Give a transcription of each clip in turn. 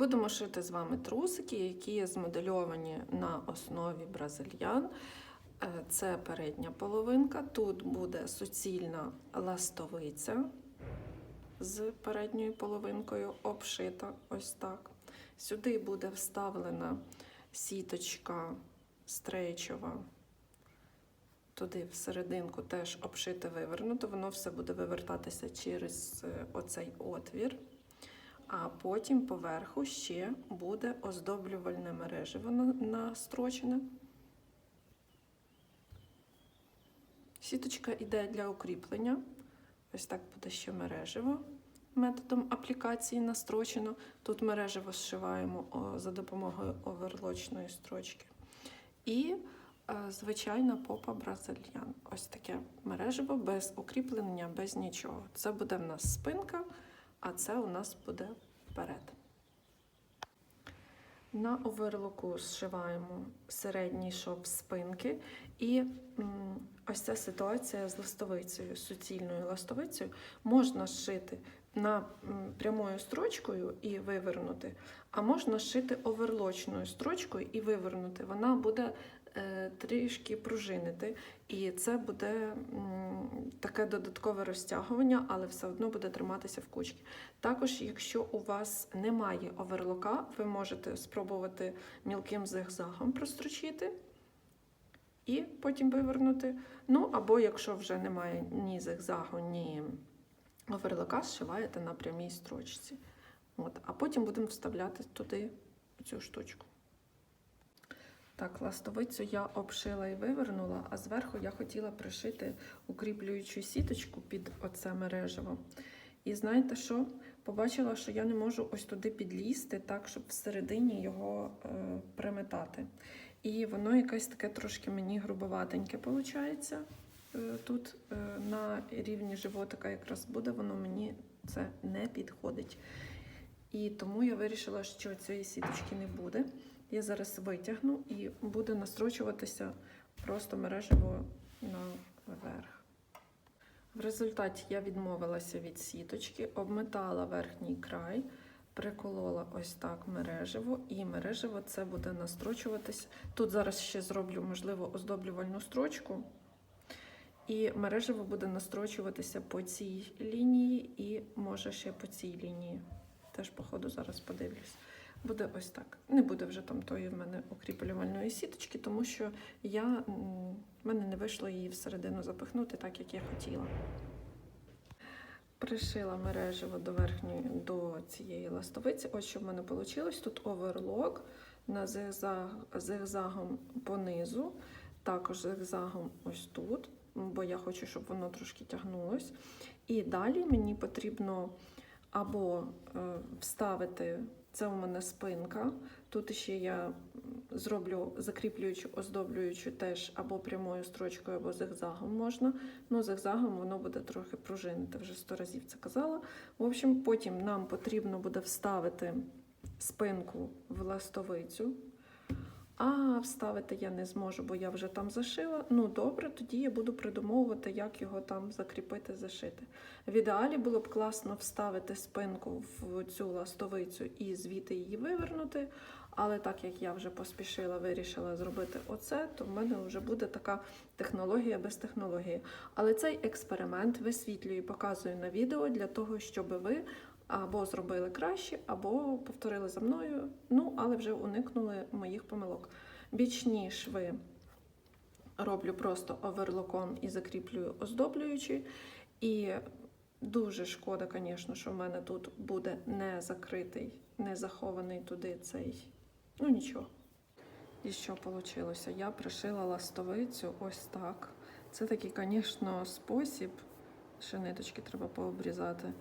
Будемо шити з вами трусики, які змодельовані на основі бразильян. Е, Це передня половинка. Тут буде суцільна ластовиця з передньою половинкою обшита ось так. Сюди буде вставлена сіточка стрейчова. Туди всерединку теж обшите вивернуто, воно все буде вивертатися через е, оцей отвір. А потім поверху ще буде оздоблювальне мережево настрочене. Сіточка йде для укріплення. Ось так буде ще мережево. Методом аплікації настрочено. Тут мережево зшиваємо за допомогою оверлочної строчки. І е, звичайна попа бразильян. Ось таке мережево без укріплення, без нічого. Це буде в нас спинка, а це у нас буде вперед. На оверлоку зшиваємо середній шов спинки, і ось ця ситуація з ластовицею, суцільною ластовицею, можна зшити на прямою строчкою і вивернути, а можна зшити оверлочною строчкою і вивернути. Вона буде трішки пружинити, і це буде таке додаткове розтягування, але все одно буде триматися в кучці. Також, якщо у вас немає оверлока, ви можете спробувати мілким зигзагом прострочити і потім вивернути. Ну, або якщо вже немає ні зигзагу, ні оверлока, зшиваєте на прямій строчці. От, а потім будемо вставляти туди цю штучку. Так, ластовицю я обшила і вивернула, а зверху я хотіла пришити укріплюючу сіточку під оце мережево. І знаєте що? Побачила, що я не можу ось туди підлізти, так, щоб всередині його е, приметати. І воно якесь таке трошки мені грубоватеньке виходить. Е, тут е, на рівні животика якраз буде, воно мені це не підходить. І тому я вирішила, що цієї сіточки не буде. Я зараз витягну і буде настрочуватися просто мережево наверх. В результаті я відмовилася від сіточки, обметала верхній край, приколола ось так мережево, і мережево це буде настрочуватися. Тут зараз ще зроблю, можливо, оздоблювальну строчку. І мережево буде настрочуватися по цій лінії і може ще по цій лінії. Теж, по ходу, зараз подивлюсь. Буде ось так. Не буде вже там тої в мене укріплювальної сіточки, тому що я, в мене не вийшло її всередину запихнути так, як я хотіла. Пришила мережево до верхньої до цієї ластовиці. Ось що в мене вийшло. Тут оверлок на зигзаг, зигзагом понизу, також зигзагом ось тут, бо я хочу, щоб воно трошки тягнулось. І далі мені потрібно або е, вставити, це у мене спинка. Тут ще я зроблю закріплюючу, оздоблюючу теж або прямою строчкою, або зигзагом можна. Ну, зигзагом воно буде трохи пружинити, вже сто разів це казала. В общем, потім нам потрібно буде вставити спинку в ластовицю. А вставити я не зможу, бо я вже там зашила. Ну добре, тоді я буду придумовувати, як його там закріпити, зашити. В ідеалі було б класно вставити спинку в цю ластовицю і звідти її вивернути. Але так як я вже поспішила, вирішила зробити оце, то в мене вже буде така технологія без технології. Але цей експеримент висвітлюю і показую на відео для того, щоб ви або зробили краще, або повторили за мною, ну, але вже уникнули моїх помилок. Бічні шви роблю просто оверлоком і закріплюю оздоблюючи. І дуже шкода, звісно, що в мене тут буде не закритий, не захований туди цей. Ну нічого. І що вийшло? Я пришила ластовицю ось так. Це такий, звісно, спосіб. Ще ниточки треба пообрізати.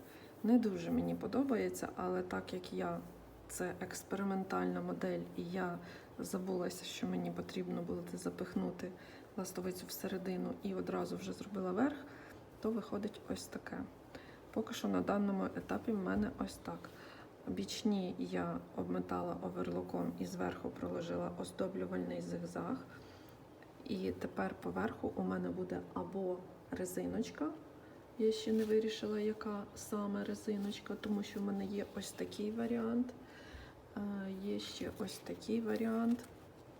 Не дуже мені подобається, але так як я це експериментальна модель, і я забулася, що мені потрібно було запихнути ластовицю всередину і одразу вже зробила верх, то виходить ось таке. Поки що на даному етапі в мене ось так. Бічні я обметала оверлоком і зверху проложила оздоблювальний зигзаг. І тепер поверху у мене буде або резиночка. Я ще не вирішила, яка саме резиночка, тому що в мене є ось такий варіант. Е, Є ще ось такий варіант,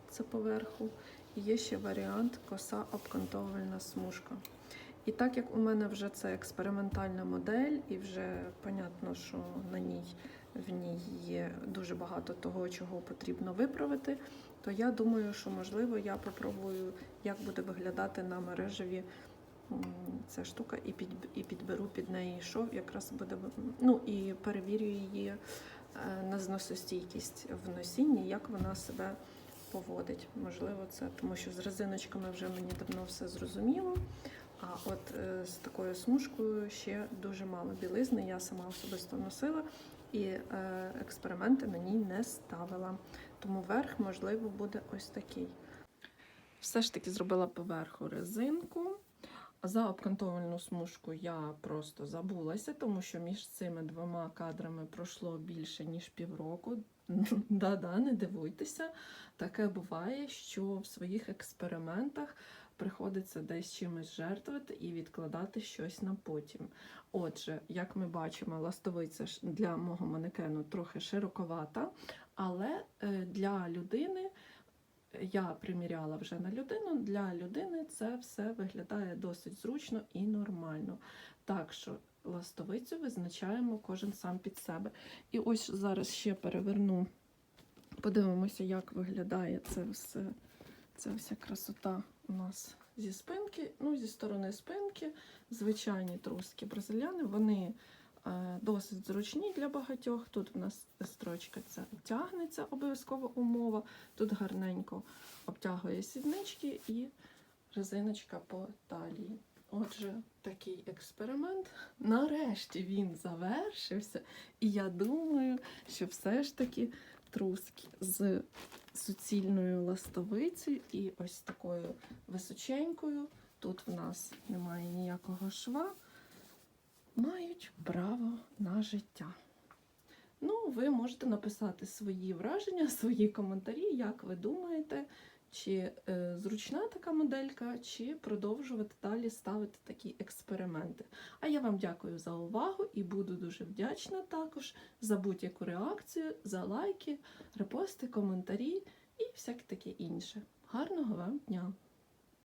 це поверху. І є ще варіант коса обкантовувальна смужка. І так як у мене вже це експериментальна модель, і вже понятно, що на ній в ній є дуже багато того, чого потрібно виправити, то я думаю, що можливо я попробую, як буде виглядати на мережеві ця штука, і, під, і підберу під неї шов, якраз буде ну і перевірю її е, на зносостійкість в носінні, як вона себе поводить. Можливо, це тому, що з резиночками вже мені давно все зрозуміло. А от е, з такою смужкою ще дуже мало білизни. Я сама особисто носила і е, експерименти ній не ставила. Тому верх, можливо, буде ось такий. Все ж таки зробила поверху резинку. За обкантовувальну смужку я просто забулася, тому що між цими двома кадрами пройшло більше ніж півроку. Да-да, не дивуйтеся. Таке буває, що в своїх експериментах приходиться десь чимось жертвувати і відкладати щось на потім. Отже, як ми бачимо, ластовиця для мого манекену трохи широковата, але е, для людини я приміряла вже на людину. Для людини це все виглядає досить зручно і нормально. Так що ластовицю визначаємо кожен сам під себе. І ось зараз ще переверну, подивимося, як виглядає це все. Це вся красота у нас зі спинки. Ну, зі сторони спинки, звичайні труски бразиляни, вони досить зручні для багатьох. Тут у нас строчка ця тягнеться, обов'язкова умова. Тут гарненько обтягує сіднички і резиночка по талії. Отже, такий експеримент. Нарешті він завершився, і я думаю, що все ж таки труски з суцільною ластовицею і ось такою височенькою. Тут в нас немає ніякого шва, мають право на життя. Ну, ви можете написати свої враження, свої коментарі, як ви думаєте, чи е, зручна така моделька, чи продовжувати далі ставити такі експерименти. А я вам дякую за увагу і буду дуже вдячна також за будь-яку реакцію, за лайки, репости, коментарі і всяке таке інше. Гарного вам дня!